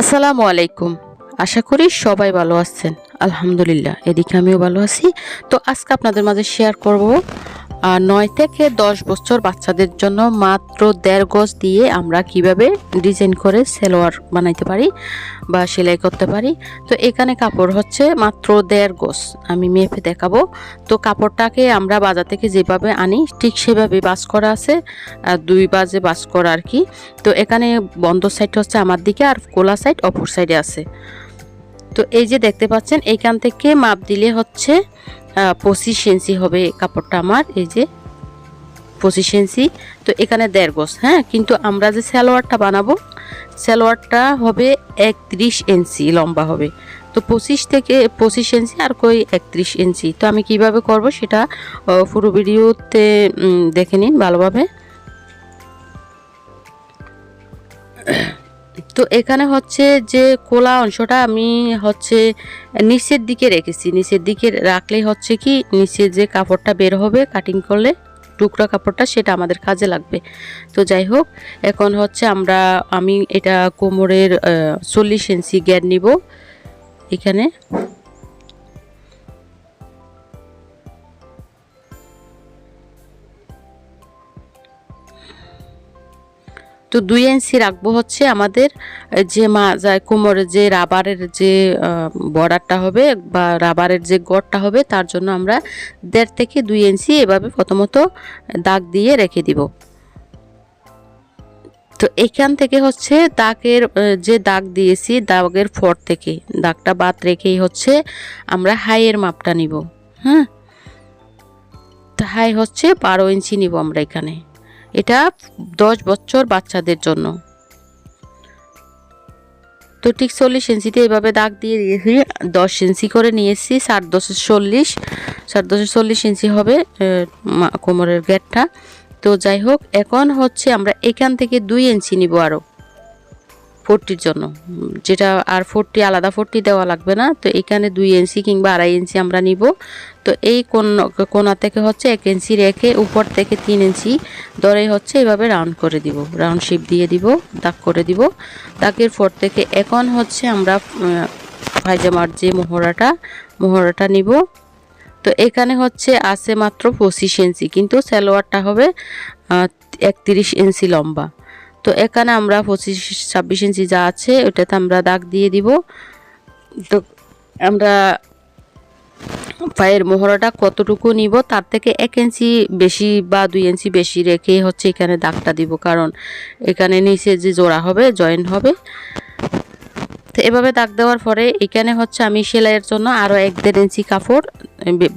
আসসালামু আলাইকুম। আশা করি সবাই ভালো আছেন। আলহামদুলিল্লাহ, এদিকে আমিও ভালো আছি। তো আজকে আপনাদের মাঝে শেয়ার করব নয় থেকে দশ বছর বাচ্চাদের জন্য মাত্র দেড় গজ দিয়ে আমরা কীভাবে ডিজাইন করে সেলোয়ার বানাইতে পারি বা সেলাই করতে পারি। তো এখানে কাপড় হচ্ছে মাত্র দেড় গজ। আমি মেপে দেখাবো। তো কাপড়টাকে আমরা বাজার থেকে যেভাবে আনি, ঠিক সেভাবে বাস করা আছে। আর দুই বাজে বাস করা আর কি। তো এখানে বন্ধ সাইড হচ্ছে আমার দিকে আর কোলা সাইড অপর সাইডে আছে। তো এই যে দেখতে পাচ্ছেন, এইখান থেকে মাপ দিলে হচ্ছে পঁচিশ ইঞ্চি হবে কাপড়টা আমার, এই যে পঁচিশ ইঞ্চি তো এখানে দেড় গোস হ্যাঁ? কিন্তু আমরা যে সালোয়ারটা বানাবো, সালোয়ারটা হবে একত্রিশ ইঞ্চি লম্বা হবে। তো পঁচিশ থেকে, পঁচিশ ইঞ্চি আর কই একত্রিশ ইঞ্চি তো আমি কীভাবে করব সেটা পুরো ভিডিওতে দেখে নিন ভালোভাবে। তো এখানে হচ্ছে যে কোলা অংশটা আমি হচ্ছে নিচের দিকে রেখেছি। নিচের দিকে রাখলে হচ্ছে কি, নিচে যে কাপড়টা বের হবে কাটিং করলে টুকরা কাপড়টা সেটা আমাদের কাজে লাগবে। তো যাই হোক, এখন হচ্ছে আমরা, আমি এটা কোমরের চল্লিশ ইঞ্চি গ্যার নিব। এখানে তো দুই ইঞ্চি রাখব হচ্ছে আমাদের যে যায় কোমরের যে রাবারের যে বর্ডারটা হবে বা রাবারের যে গড়টা হবে, তার জন্য আমরা দেড় থেকে দুই ইঞ্চি এভাবে প্রথমত দাগ দিয়ে রেখে দিব। তো এখান থেকে হচ্ছে দাগের যে দাগ দিয়েছি দাগের ফর থেকে, দাগটা বাদ রেখেই হচ্ছে আমরা হাইয়ের মাপটা নিব হ্যাঁ? হাই হচ্ছে বারো ইঞ্চি নিব আমরা এখানে। এটা দশ বছর বাচ্চাদের জন্য। তো ঠিক চল্লিশ ইঞ্চিতে এভাবে দাগ দিয়ে দিয়েছি দশ ইঞ্চি করে নিয়েছি সাত দশে চল্লিশ ষাট দশে চল্লিশ ইঞ্চি হবে কোমরের গেটটা। তো যাই হোক, এখন হচ্ছে আমরা এখান থেকে দুই ইঞ্চি নিব আরও ফোরটির জন্য। যেটা আর ফোরটি, আলাদা ফোরটি দেওয়া লাগবে না। তো এখানে দুই ইঞ্চি কিংবা আড়াই ইঞ্চি আমরা নিব। তো এই কোন কোনা থেকে হচ্ছে এক ইঞ্চি রেখে উপর থেকে তিন ইঞ্চি ধরে হচ্ছে এভাবে রাউন্ড করে দিব। রাউন্ড শেপ দিয়ে দিব, দাগ করে দিব। দাগের ফোর থেকে এখন হচ্ছে আমরা পায়জামার যে মোহরাটা মোহরাটা নিব। তো এখানে হচ্ছে আছে মাত্র পঁচিশ ইঞ্চি, কিন্তু সালোয়ারটা হবে একত্রিশ ইঞ্চি লম্বা। তো এখানে আমরা পঁচিশ, ছাব্বিশ ইঞ্চি যা আছে, ওটাতে আমরা দাগ দিয়ে দিব। তো আমরা পায়ের মোহরাটা কতটুকু নিব, তার থেকে এক ইঞ্চি বেশি বা দুই ইঞ্চি বেশি রেখে হচ্ছে এখানে দাগটা দিব, কারণ এখানে নিচে যে জোড়া হবে, জয়েন্ট হবে। তো এভাবে দাগ দেওয়ার পরে এখানে হচ্ছে আমি সেলাইয়ের জন্য আরও এক দেড় ইঞ্চি কাপড়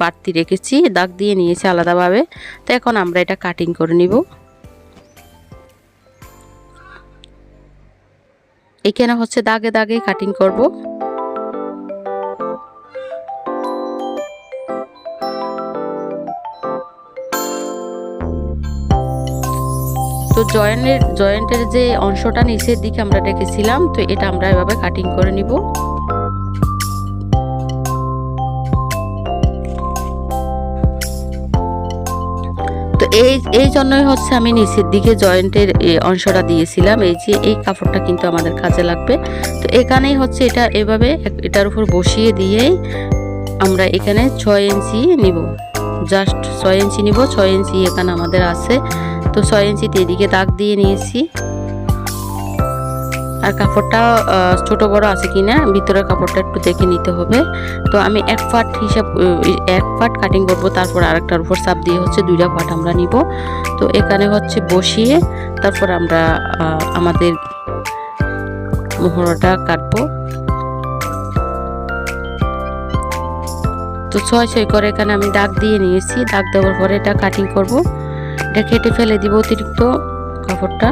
বাড়তি রেখেছি, দাগ দিয়ে নিয়েছি আলাদাভাবে। তো এখন আমরা এটা কাটিং করে নিব। এখানে হচ্ছে দাগে দাগে কাটিং করব। তো জয়েন্টের জয়েন্টের যে অংশটা নিচের দিকে আমরা রেখেছিলাম, তো এটা আমরা এভাবে কাটিং করে নিব। এই এই জন্যই হচ্ছে আমি নিচের দিকে জয়েন্টের অংশটা দিয়েছিলাম। এই যে, এই কাপড়টা কিন্তু আমাদের কাজে লাগবে। তো এখানেই হচ্ছে এটা এভাবে এটার উপর বসিয়ে দিয়েই আমরা এখানে ছয় ইঞ্চি নিব। জাস্ট ছয় ইঞ্চি নিব, ছয় ইঞ্চি এখানে আমাদের আছে। তো ছয় ইঞ্চিতে এদিকে দাগ দিয়ে নিয়েছি। আর কাপড়টা ছোট বড় আছে কিনা, ভিতরের কাপড়টা একটু দেখে নিতে হবে। তো আমি এক পাট হিসাব এক পাট কাটিং করব, তারপর আরেকটার উপর চাপ দিয়ে হচ্ছে দুইটা পাট আমরা নিব। তো এখানে হচ্ছে বসিয়ে তারপর আমরা আমাদের মোহরটা কাটবো। তো ছয় ছয় করে এখানে আমি দাগ দিয়ে নিয়েছি। দাগ দেওয়ার পরে এটা কাটিং করব। এটা কেটে ফেলে দিব অতিরিক্ত কাপড়টা।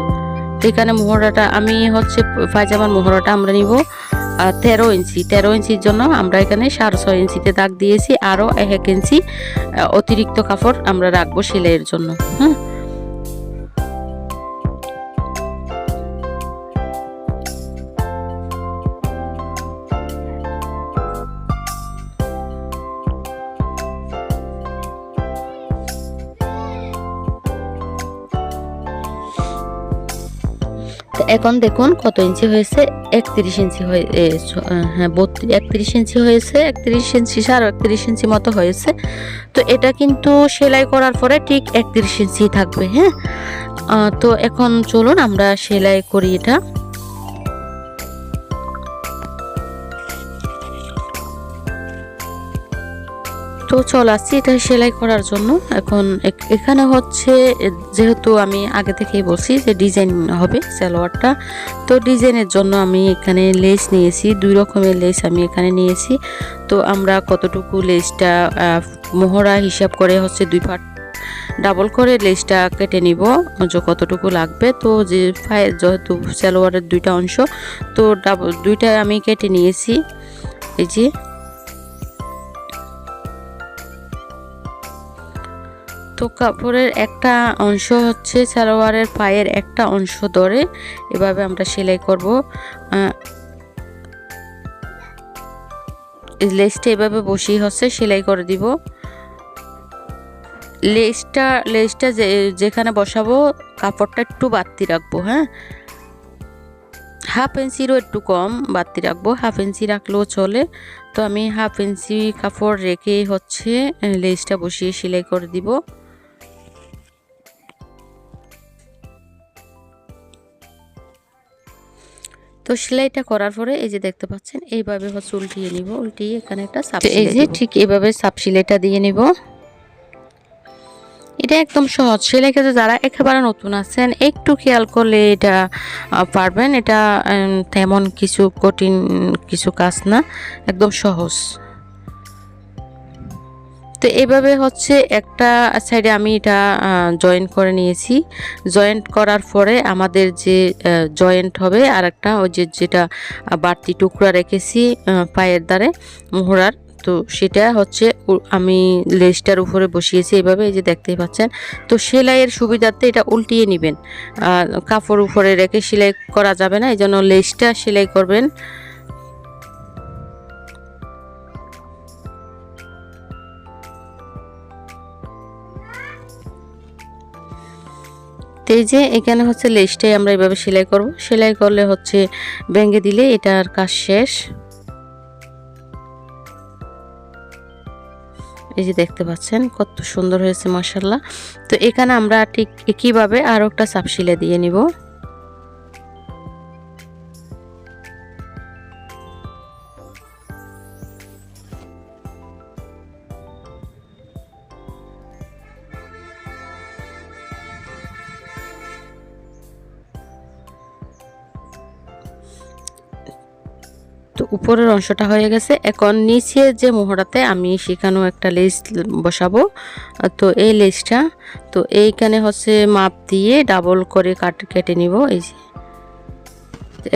এখানে মোহরাটা, আমি হচ্ছে পায়জামার মোহরাটা আমরা নিব তেরো ইঞ্চি। তেরো ইঞ্চির জন্য আমরা এখানে সাড়ে ছয় ইঞ্চিতে দাগ দিয়েছি, আরও এক ইঞ্চি অতিরিক্ত কাপড় আমরা রাখব সেলাইয়ের জন্য হ্যাঁ এখন দেখুন কত ইঞ্চি হয়েছে? একত্রিশ ইঞ্চি হয়ে হ্যাঁ বত্রিশ, একত্রিশ ইঞ্চি হয়েছে, একত্রিশ ইঞ্চি সাড়ে একত্রিশ ইঞ্চি মতো হয়েছে। তো এটা কিন্তু সেলাই করার পরে ঠিক একত্রিশ ইঞ্চি থাকবে হ্যাঁ? তো এখন চলুন আমরা সেলাই করি এটা। তো চল আসছি এটা সেলাই করার জন্য। এখন এখ- এখানে হচ্ছে, যেহেতু আমি আগে থেকেই বলছি যে ডিজাইন হবে সালোয়ারটা, তো ডিজাইনের জন্য আমি এখানে লেস নিয়েছি, দুই রকমের লেস আমি এখানে নিয়েছি। তো আমরা কতটুকু লেসটা মোহরা হিসাব করে হচ্ছে দুই পার্ট ডাবল করে লেসটা কেটে নিব, যে কতটুকু লাগবে। তো যে যেহেতু সালোয়ারের দুইটা অংশ, তো ডাবল দুইটা আমি কেটে নিয়েছি। এই যে তো কাপড়ের একটা অংশ হচ্ছে সালোয়ারের পায়ের একটা অংশ ধরে। এভাবে আমরা সেলাই করব। লেসটা এভাবে বসিয়ে হচ্ছে, সেলাই করে দিব। লেসটা লেসটা যেখানে বসাবো, কাপড়টা একটু বাড়তি রাখব হ্যাঁ? হাফ ইঞ্চিরও একটু কম বাড়তি রাখব, হাফ ইঞ্চি রাখলেও চলে। তো আমি হাফ ইঞ্চি কাপড় রেখে হচ্ছে, লেসটা বসিয়ে সেলাই করে দিব। তো সেলাইটা করার পরে এই যে দেখতে পাচ্ছেন এইভাবে হচ্ছে উল্টিয়ে নিব। উল্টিয়ে এখানে একটা সাপ এই যে ঠিক এইভাবে সাপ সেলাইটা দিয়ে নিব। এটা একদম সহজ। সেলাই কাজে যারা একেবারে নতুন আছেন একটু খেয়াল করলে এটা পারবেন। এটা তেমন কিছু কঠিন কিছু কাজ না। একদম সহজ। তো এইভাবে হচ্ছে একটা সাইডে আমি এটা জয়েন্ট করে নিয়েছি। জয়েন্ট করার পরে আমাদের যে জয়েন্ট হবে আর একটা ওই যে যেটা বাড়তি টুকরা রেখেছি পায়ের দ্বারে, মোহরার। তো সেটা হচ্ছে আমি লেসটার উপরে বসিয়েছি এইভাবে এই যে দেখতেই পাচ্ছেন। তো সেলাইয়ের সুবিধার্থে এটা উল্টিয়ে নেবেন। কাপড় উপরে রেখে সেলাই করা যাবে না এই জন্য লেসটা সেলাই করবেন। এই যে এখানে হচ্ছে লেসটাই আমরা এভাবে সেলাই করব। সেলাই করলে হচ্ছে ভেঙে দিলে এটার কাজ শেষ। এই যে দেখতে পাচ্ছেন, কত সুন্দর হয়েছে মাসাল্লাহ তো এখানে আমরা ঠিক একইভাবে আরও একটা সাপ সিলাই দিয়ে নিব। তো উপরের অংশটা হয়ে গেছে। এখন নিচে যে মোহরাতে আমি সেখানেও একটা লেস বসাবো। তো এই লেসটা, তো এইখানে হচ্ছে মাপ দিয়ে ডাবল করে কাট, কেটে নিব। এই যে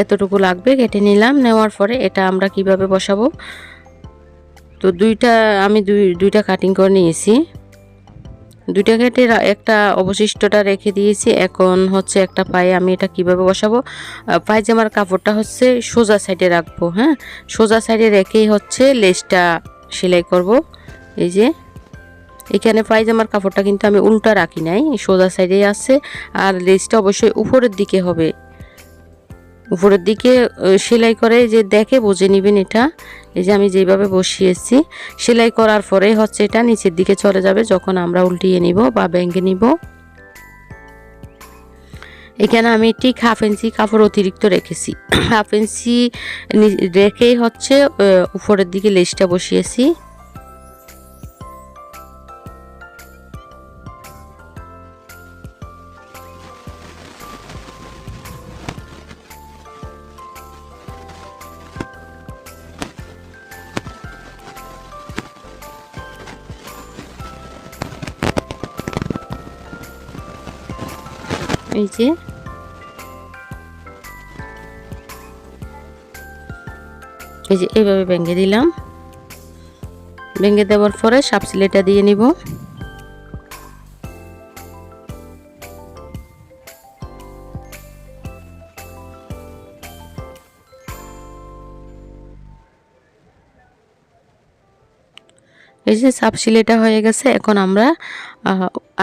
এতটুকু লাগবে, কেটে নিলাম। নেওয়ার পরে এটা আমরা কীভাবে বসাবো? তো দুইটা, আমি দুই, দুইটা কাটিং করে নিয়েছি। দুইটা কেটে রা- একটা অবশিষ্টটা রেখে দিয়েছি। এখন হচ্ছে একটা পায়ে আমি এটা কীভাবে বসাবো? পায়জামার কাপড়টা হচ্ছে সোজা সাইডে রাখব হ্যাঁ? সোজা সাইডে রেখেই হচ্ছে লেসটা সেলাই করব। এই যে, এখানে পায়জামার কাপড়টা কিন্তু আমি উল্টা রাখি নাই, সোজা সাইডেই আছে। আর লেসটা অবশ্যই উপরের দিকে হবে। উপরের দিকে সেলাই করে যে দেখে বুঝে নেবেন এটা। এই যে আমি যেভাবে বসিয়েছি, সেলাই করার পরে হচ্ছে এটা নিচের দিকে চলে যাবে, যখন আমরা উল্টিয়ে নিব বা ব্যাঙ্গে নিব। এখানে আমি ঠিক হাফ ইঞ্চি কাপড় অতিরিক্ত রেখেছি। হাফ ইঞ্চি রেখেই হচ্ছে উপরের দিকে লেসটা বসিয়েছি। এই যে। এই যে এইভাবে ভেঙে দিলাম। ভেঙে দেওয়ার পরে সাপ সিলেটা দিয়ে নিব। এই যে সাপ সিলাইটা হয়ে গেছে, এখন আমরা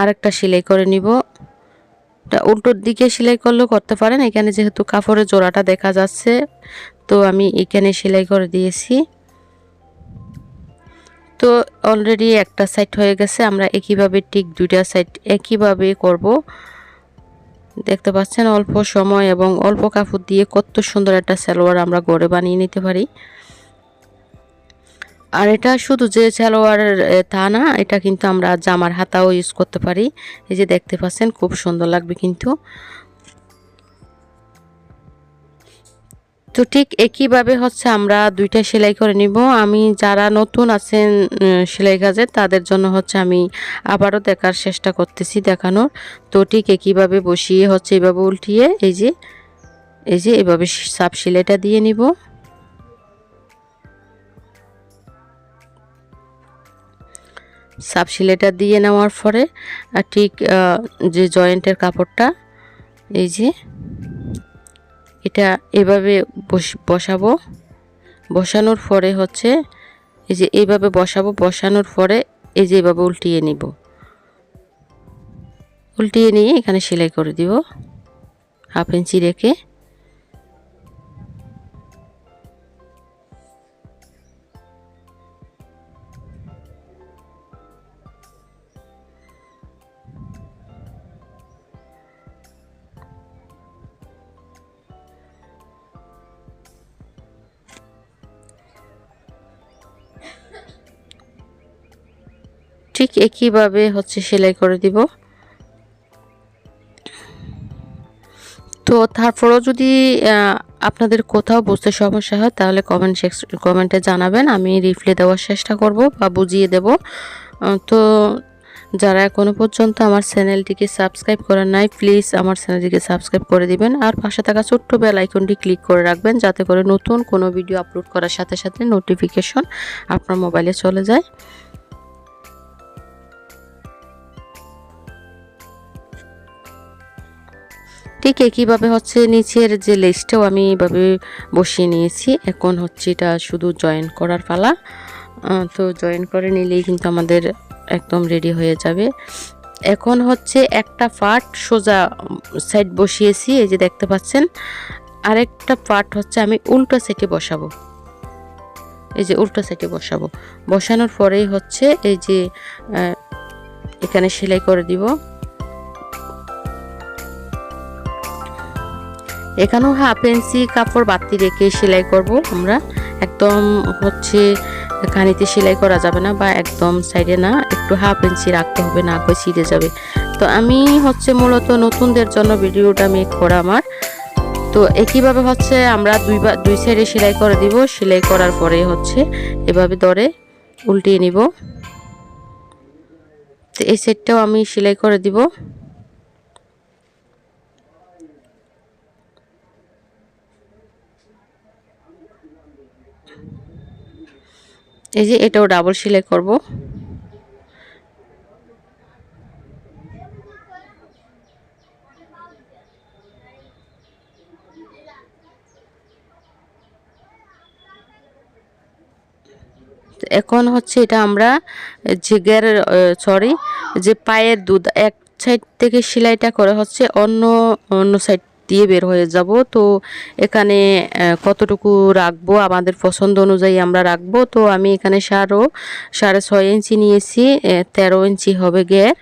আরেকটা সেলাই করে নিব। উল্টোর দিকে সেলাই করলেও করতে পারেন। এখানে যেহেতু কাপড়ের জোড়াটা দেখা যাচ্ছে, তো আমি এখানে সেলাই করে দিয়েছি। তো অলরেডি একটা সাইড হয়ে গেছে, আমরা একইভাবে ঠিক দুইটা সাইড একইভাবে করব। দেখতে পাচ্ছেন অল্প সময় এবং অল্প কাপড় দিয়ে কত সুন্দর একটা সালোয়ার আমরা গড়ে বানিয়ে নিতে পারি। আর এটা শুধু যে সালোয়ার তা না, এটা কিন্তু আমরা জামার হাতাও ইউজ করতে পারি। এই যে দেখতে পাচ্ছেন, খুব সুন্দর লাগবে কিন্তু। তো ঠিক একইভাবে হচ্ছে আমরা দুইটা সেলাই করে নিব। আমি যারা নতুন আছেন সেলাই কাজে, তাদের জন্য হচ্ছে আমি আবারও দেখার চেষ্টা করতেছি দেখানোর। তো ঠিক একইভাবে বসিয়ে হচ্ছে এইভাবে উল্টিয়ে, এই যে এই যে এভাবে সাপ সেলাইটা দিয়ে নিব। সাপ সেলাইটা দিয়ে নেওয়ার পরে ঠিক যে জয়েন্টের কাপড়টা, এই যে, এটা এভাবে বসাবো। বসানোর পরে হচ্ছে, এই যে এইভাবে বসাবো, বসানোর পরে এই যে এভাবে উল্টিয়ে নিব। উল্টিয়ে নিয়ে এখানে সেলাই করে দিব। হাফ ইঞ্চি রেখে ঠিক একইভাবে হচ্ছে সেলাই করে দিব। তো তারপরেও যদি আপনাদের কোথাও বুঝতে সমস্যা হয়, তাহলে কমেন্ট সেক্স কমেন্টে জানাবেন। আমি রিপ্লাই দেওয়ার চেষ্টা করব বা বুঝিয়ে দেব। তো যারা এখনও পর্যন্ত আমার চ্যানেলটিকে সাবস্ক্রাইব করেন নাই প্লিজ আমার চ্যানেলটিকে সাবস্ক্রাইব করে দিবেন। আর পাশে থাকা ছোট্ট বেল আইকনটি ক্লিক করে রাখবেন, যাতে করে নতুন কোনো ভিডিও আপলোড করার সাথে সাথে নোটিফিকেশন আপনার মোবাইলে চলে যায়। ঠিক একইভাবে হচ্ছে নিচের যে লেসটাও আমি এইভাবে বসিয়ে নিয়েছি। এখন হচ্ছে এটা শুধু জয়েন করার পালা। তো জয়েন করে নিলেই কিন্তু আমাদের একদম রেডি হয়ে যাবে। এখন হচ্ছে একটা পার্ট সোজা সাইড বসিয়েছি, এই যে দেখতে পাচ্ছেন। আরেকটা পার্ট হচ্ছে আমি উল্টো সাইডে বসাবো। এই যে উল্টো সাইডে বসাবো। বসানোর পরেই হচ্ছে এই যে এখানে সেলাই করে দিব। এখানেও হাফ ইঞ্চি কাপড় বাতি রেখে সেলাই করব আমরা। একদম হচ্ছে খানিতে সেলাই করা যাবে না বা একদম সাইডে না, একটু হাফ ইঞ্চি রাখতে হবে, না করে ছিঁড়ে যাবে। তো আমি হচ্ছে মূলত নতুনদের জন্য ভিডিওটা মেক করা আমার। তো একইভাবে হচ্ছে আমরা দুইবার দুই সাইডে সেলাই করে দিব, সেলাই করার পরে হচ্ছে এভাবে দরে উল্টিয়ে নিব। তো এই সাইডটাও আমি সেলাই করে দিব। এই যে এটাও ডাবল সেলাই করব। এখন হচ্ছে এটা আমরা জিগের সরি যে পায়ের দুধ, এক সাইড থেকে সেলাইটা করে হচ্ছে, অন্য অন্য সাইড দিয়ে বের হয়ে যাব। তো এখানে কতটুকু রাখব, আমাদের পছন্দ অনুযায়ী আমরা রাখব। তো আমি এখানে সারও, সাড়ে ছয় ইঞ্চি নিয়েছি তেরো ইঞ্চি হবে গের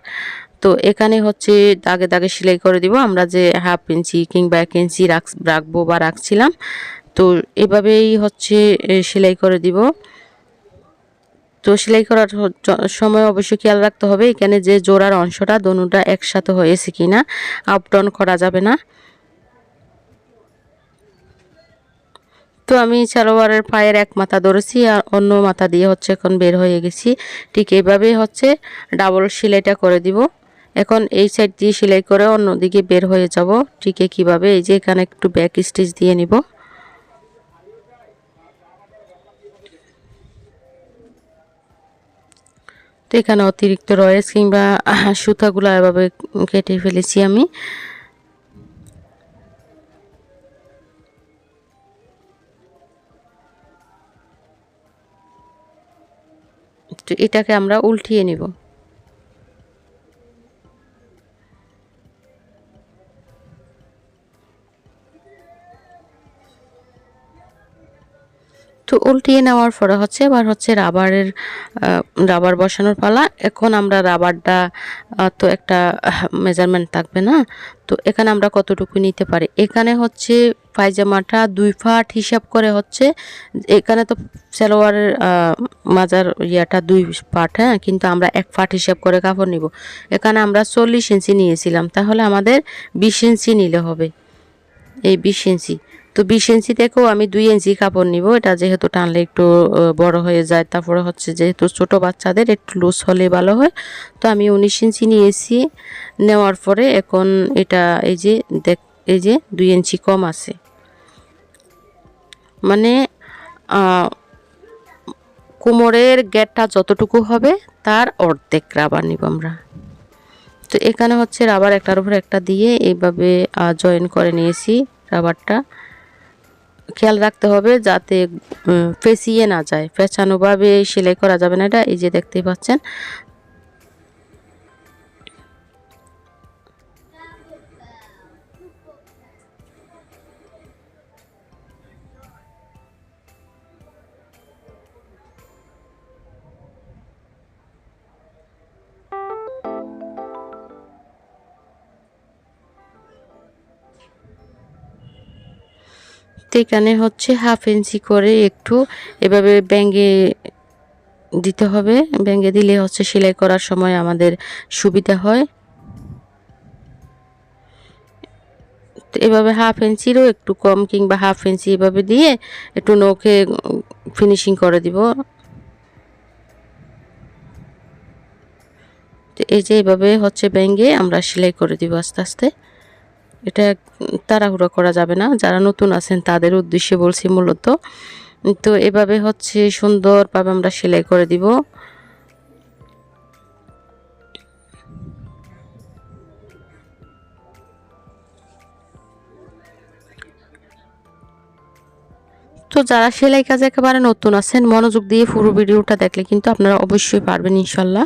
তো এখানে হচ্ছে দাগে দাগে সেলাই করে দিব, আমরা যে হাফ ইঞ্চি কিংবা এক ইঞ্চি রাখব বা রাখছিলাম। তো এভাবেই হচ্ছে সেলাই করে দিব। তো সেলাই করার সময় অবশ্যই খেয়াল রাখতে হবে। এখানে যে জোড়ার অংশটা, দনুটা একসাথে হয়েছে কিনা, আপ ডাউন করা যাবে না। তো আমি সালোয়ারের পায়ের এক মাথা ধরেছি আর অন্য মাথা দিয়ে হচ্ছে এখন বের হয়ে গেছি। ঠিক এইভাবেই হচ্ছে ডাবল সেলাইটা করে দিব। এখন এই সাইড দিয়ে সেলাই করে অন্যদিকে বের হয়ে যাব। ঠিক কীভাবে এই যে এখানে একটু ব্যাক স্টিচ দিয়ে নিব। তো এখানে অতিরিক্ত রয়েস কিংবা সুতাগুলো এভাবে কেটে ফেলেছি আমি। তো এটাকে আমরা উল্টিয়ে নিব। তো উল্টিয়ে নেওয়ার পরে হচ্ছে এবার হচ্ছে রাবারের রাবার বসানোর পালা। এখন আমরা রাবারটা তো একটা মেজারমেন্ট থাকবে না। তো এখানে আমরা কতটুকু নিতে পারি? এখানে হচ্ছে পায়জামাটা দুই ফাট হিসাব করে হচ্ছে, এখানে তো সালোয়ারের মাজার ইয়াটা দুই পাট হ্যাঁ? কিন্তু আমরা এক ফাট হিসাব করে কাপড় নিব। এখানে আমরা চল্লিশ ইঞ্চি নিয়েছিলাম। তাহলে আমাদের বিশ ইঞ্চি নিলে হবে। এই বিশ ইঞ্চি। তো বিশ ইঞ্চি থেকেও আমি দুই ইঞ্চি কাপড় নিব। এটা যেহেতু টানলে একটু বড় হয়ে যায়, তারপরে হচ্ছে যেহেতু ছোট বাচ্চাদের, একটু লুজ হলে ভালো হয়। তো আমি উনিশ ইঞ্চি নিয়েছি। নেওয়ার পরে এখন এটা এই যে দেখ, এই যে দুই ইঞ্চি কম আছে। মানে কোমরের গেটটা যতটুকু হবে তার অর্ধেক রাবার নিব আমরা। তো এখানে হচ্ছে রাবার একটার উপর একটা দিয়ে এইভাবে জয়েন করে নিয়েছি রাবারটা খেয়াল রাখতে হবে যাতে ফেঁসিয়ে না যায়। ফেঁচানোভাবে সেলাই করা যাবে না এটা, এই যে দেখতেই পাচ্ছেন। তো এখানে হচ্ছে হাফ ইঞ্চি করে একটু এভাবে ব্যাঙ্গে দিতে হবে। ব্যাঙ্গে দিলে হচ্ছে সেলাই করার সময় আমাদের সুবিধা হয়। এভাবে হাফ ইঞ্চিরও একটু কম কিংবা হাফ ইঞ্চি এভাবে দিয়ে একটু নখে ফিনিশিং করে দিব। এই যে এইভাবে হচ্ছে ব্যাঙ্গে আমরা সেলাই করে দিব আস্তে আস্তে। এটা তাড়াহুড়ো করা যাবে না। যারা নতুন আছেন, তাদের উদ্দেশ্যে বলছি মূলত। তো এভাবে হচ্ছে সুন্দরভাবে আমরা সেলাই করে দিব। তো যারা সেলাই কাজে একেবারে নতুন আছেন, মনোযোগ দিয়ে পুরো ভিডিওটা দেখলে কিন্তু আপনারা অবশ্যই পারবেন ইনশাল্লাহ।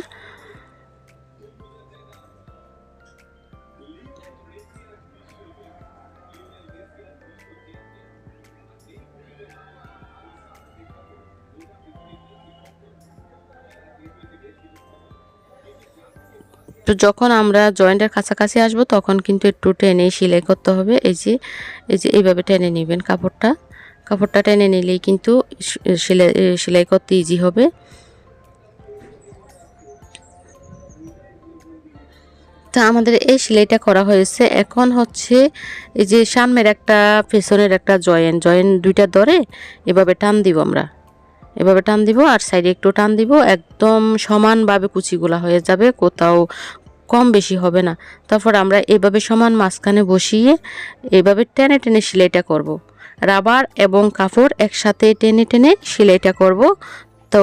তো যখন আমরা জয়েন্টের কাছাকাছি আসব, তখন কিন্তু একটু টেনে সেলাই করতে হবে। এই যে এই যে এইভাবে টেনে নেবেন কাপড়টা। কাপড়টা টেনে নিলেই কিন্তু সেলাই সেলাই করতে ইজি হবে। তা আমাদের এই সেলাইটা করা হয়েছে। এখন হচ্ছে এই যে সামনের একটা পেছনের একটা জয়েন জয়েন দুইটা ধরে এভাবে টান দিব আমরা। এভাবে টান দিব, আর সাইডে একটু টান দিব। একদম সমানভাবে কুচিগুলা হয়ে যাবে, কোথাও কম বেশি হবে না। তারপর আমরা এভাবে সমান মাঝখানে বসিয়ে এভাবে টেনে টেনে সেলাইটা করব। রাবার এবং কাপড় একসাথে টেনে টেনে সেলাইটা করব, তো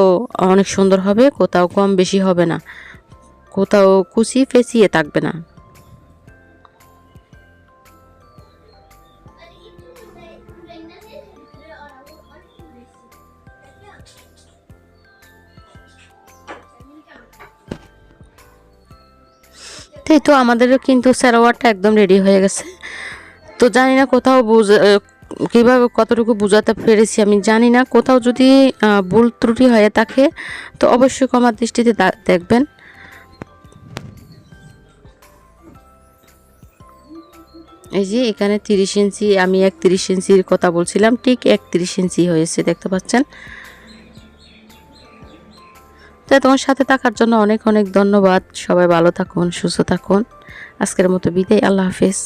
অনেক সুন্দর হবে, কোথাও কম বেশি হবে না। কোথাও কুচি পেঁচিয়ে থাকবে না। তাই তো আমাদেরও কিন্তু সালোয়ারটা একদম রেডি হয়ে গেছে। তো জানি না কোথাও বুঝ কীভাবে কতটুকু বোঝাতে পেরেছি আমি জানি না। কোথাও যদি ভুল ত্রুটি হয়ে থাকে তো অবশ্যই কমার দৃষ্টিতে দেখবেন। এই যে এখানে তিরিশ ইঞ্চি, আমি একত্রিশ ইঞ্চির কথা বলছিলাম, ঠিক একত্রিশ ইঞ্চি হয়েছে, দেখতে পাচ্ছেন? তো তোমার সাথে থাকার জন্য অনেক অনেক ধন্যবাদ। সবাই ভালো থাকুন, সুস্থ থাকুন। আজকের মতো বিদায়, আল্লাহ হাফেজ।